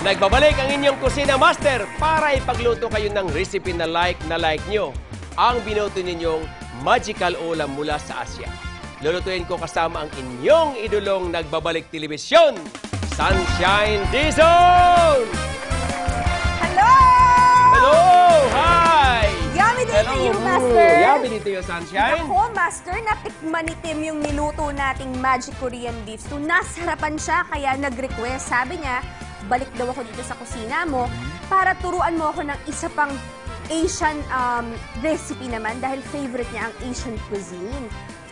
Nagbabalik ang inyong kusina master para ipagluto kayo ng recipe na like na like nyo. Ang binoto ninyong magical ulam mula sa Asia. Lulutuin ko kasama ang inyong idolong nagbabalik telebisyon, Sunshine Dizon! Hello! Hello! Hi! Yummy day to you, Hello! Master! Yummy dito yung Sunshine. Ako, Master, natikman ni Tim yung niluto nating Magic Korean beef stew. Nasarapan siya, kaya nag-request. Sabi niya, balik daw ako dito sa kusina mo para turuan mo ako ng isa pang Asian um, recipe naman dahil favorite niya ang Asian cuisine.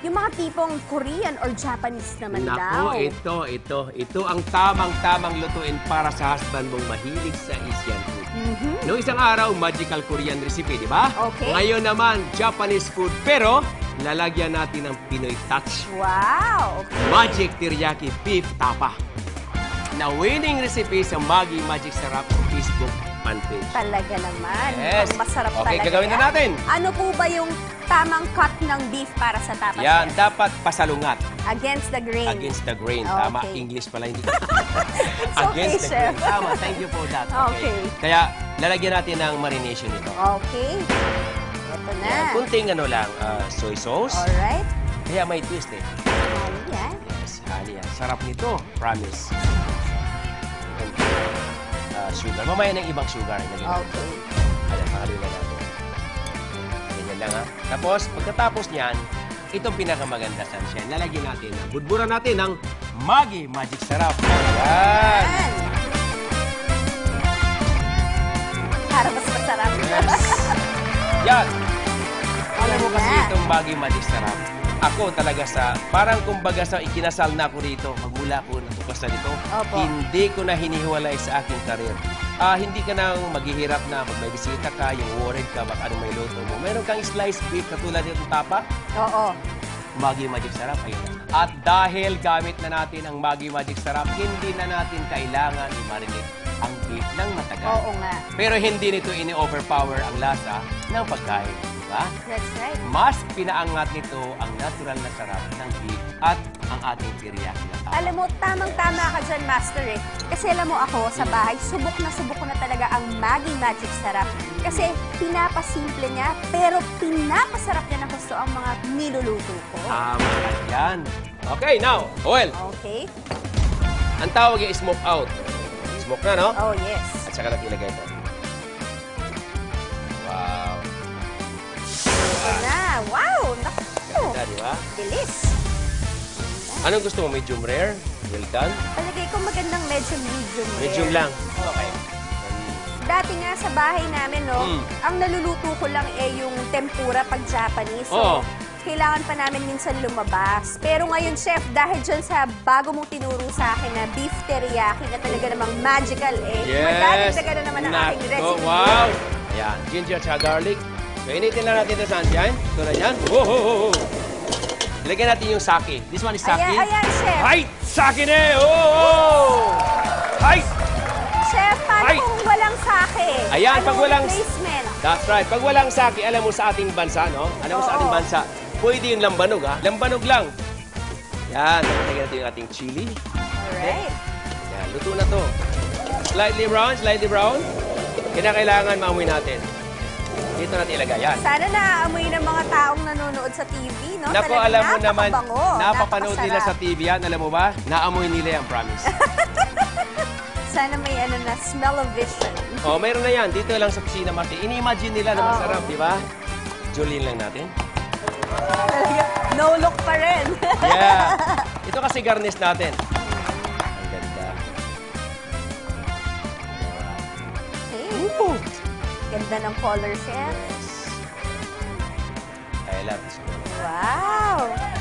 Yung mga tipong Korean or Japanese naman daw. Nako, ito, ito, ito ang tamang-tamang lutuin para sa husband mong mahilig sa Asian food. Mhm. Noong isang araw, magical Korean recipe, di ba? Okay. Ngayon naman, Japanese food, pero lalagyan natin ng Pinoy touch. Wow! Magic Teriyaki Beef Tapa. Na winning recipe sa Maggi Magic Sarap Facebook fan page. Talaga naman. Yes. Ang masarap Okay, talaga gagawin na yan. natin. Ano po ba yung tamang cut ng beef para sa tapas? Yan, chef? dapat pasalungat Against the grain. against the grain. Tama, Okay. English pala hindi. It's okay, against the chef. grain. Tama, thank you for that. Okay. Kaya, lalagyan natin ng marination ito. Okay. Ito na. Yan, kunting ano lang, ah, soy sauce. Alright. Kaya may twist eh. Ayan. Yes, hali yan. Sarap nito, promise. Ah, sugar. Mamaya ng ibang sugar. Natin. Okay. Ayan, na natin. Ganyan lang ha. Tapos, pagkatapos niyan, itong pinakamaganda sunshine. Lalagyan natin, na budburan natin ng Maggi Magic Sarap. Ayan. Ayan. Para mas masarap. Yes. Yan. Alam mo kasi itong Maggi Magic Sarap. Ako talaga sa, parang kumbaga sa ikinasal na ako rito, magmula ko natuklasan ito, Opo. hindi ko na hinihiwalay sa aking karir. Ah, hindi ka nang maghihirap na pag may bisita ka, yung worried ka, baka anong may luto mo. Meron kang sliced beef katulad nitong tapa, Oo. Maggi Magic Sarap. Ayun. At dahil gamit na natin ang Maggi Magic Sarap, hindi na natin kailangan i-marinate ang beef ng matagal. Oo nga. Pero hindi nito ini-overpower ang lasa ng pagkain. Diba? That's right. Mas pinaangat nito ang natural na sarap ng beef at ang ating teriyaki na tapa. Alam mo, tamang-tama ka dyan, Master eh. Kasi alam mo ako, sa bahay, subok na subok ko na talaga ang Maggi Magic Sarap. Kasi pinapasimple niya, pero pinapasarap niya ng gusto ang mga niluluto ko. Tama yan. Okay, now, oil. Okay? Ang tawag ay smoke out. Smoke na, no? Oh, yes. At saka natin ilagay ito. Ganda, di ba? Bilis. Anong gusto mo? Medium rare? Well done? Palagay ko magandang medyo medium rare. Medium lang. Okay. Dati nga sa bahay namin, no, Mm. ang naluluto ko lang eh yung tempura pag Japanese. Oo. So, kailangan pa namin minsan lumabas. Pero ngayon, chef, dahil dyan sa bago mong tinuro sa akin na beef teriyaki na talaga namang magical eh, madadagdagan na naman ang aking Nako, recipe. Wow! Ayan, ginger at garlic. So, initin lang natin ito, Sunshine. Tulad yan. Whoa, whoa, whoa, whoa. Ilagyan natin yung sake. This one is sake. Ayan, ayan, chef. Ay! Sake na eh! Oh, oh! Ay! Chef, paano Ay! kung walang sake? Ayan, Anong pag walang- replacement? That's right. Pag walang sake, alam mo sa ating bansa, no? Alam mo sa Oo. ating bansa, pwede yung lambanog, ha? Lambanog lang. Yan, lagyan natin yung ating chili. Alright. Yan, luto na to. Slightly brown, slightly brown. Kinakailangan maamoy natin. Dito natin ilagay. Yan. Sana naaamoy ng mga taong nanonood sa TV, no? Nako, Talagang alam mo naman, napakabango, napapanood nila sa napakasarap. TV yan. Alam mo ba? Naamoy nila yan, promise. Sana may ano na, smell of vision. oh, mayroon na yan. Dito lang sa kusina, Martin. Ini-imagine nila na Oo. masarap, di ba? Julien lang natin. Talaga, no look pa rin. Yeah. Ito kasi garnish natin. Ganda ng color, chef. Yes. I love this color. Wow!